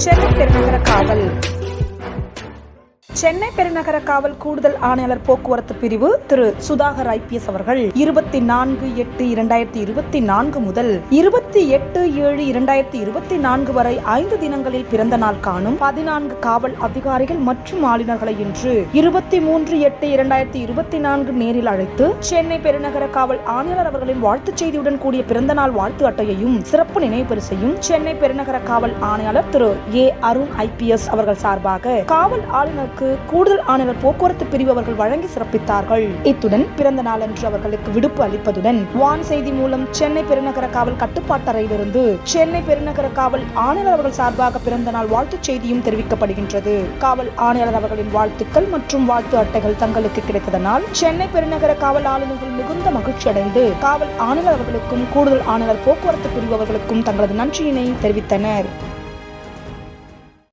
சென்னை பெருநகர காவல் சென்னை பெருநகர காவல் கூடுதல் ஆணையாளர் போக்குவரத்து பிரிவு திரு சுதாகர் ஐபிஎஸ் அவர்கள் இருபத்தி நான்கு எட்டு இரண்டாயிரத்தி இருபத்தி நான்கு முதல் இருபத்தி எட்டு ஏழு இரண்டாயிரத்தி இருபத்தி நான்கு வரை ஐந்து தினங்களில் பிறந்த நாள் காணும் பதினான்கு காவல் அதிகாரிகள் மற்றும் ஆளுநர்களை இன்று இருபத்தி மூன்று எட்டு இரண்டாயிரத்தி இருபத்தி நான்கு நேரில் அழைத்து சென்னை பெருநகர காவல் ஆணையாளர் அவர்களின் வாழ்த்துச் செய்தியுடன் கூடிய பிறந்த நாள் வாழ்த்து அட்டையையும் சிறப்பு நினைவு பரிசையும் சென்னை பெருநகர காவல் ஆணையாளர் திரு ஏ அருண் ஐபிஎஸ் அவர்கள் சார்பாக காவல் ஆளுநருக்கு கூடுதல் ஆணையர் போக்குவரத்து பிரிவு அவர்கள் வழங்கி சிறப்பித்தார்கள். இத்துடன் பிறந்த நாளன்று அவர்களுக்கு விடுப்பு அளிப்பதுடன் வான் செய்தி மூலம் சென்னை பெருநகர காவல் கட்டுப்பாட்டறையிலிருந்து சென்னை பெருநகர காவல் ஆணையர் அவர்கள் சார்பாக பிறந்த நாள் வாழ்த்துச் செய்தியும் தெரிவிக்கப்படுகின்றது. காவல் ஆணையாளர் அவர்களின் வாழ்த்துக்கள் மற்றும் வாழ்த்து அட்டைகள் தங்களுக்கு கிடைத்ததனால் சென்னை பெருநகர காவல் ஆளுநர்கள் மிகுந்த மகிழ்ச்சி அடைந்து காவல் ஆணையர் அவர்களுக்கும் கூடுதல் ஆணையர் போக்குவரத்து பிரிவு அவர்களுக்கும் தங்களது நன்றியினை தெரிவித்தனர்.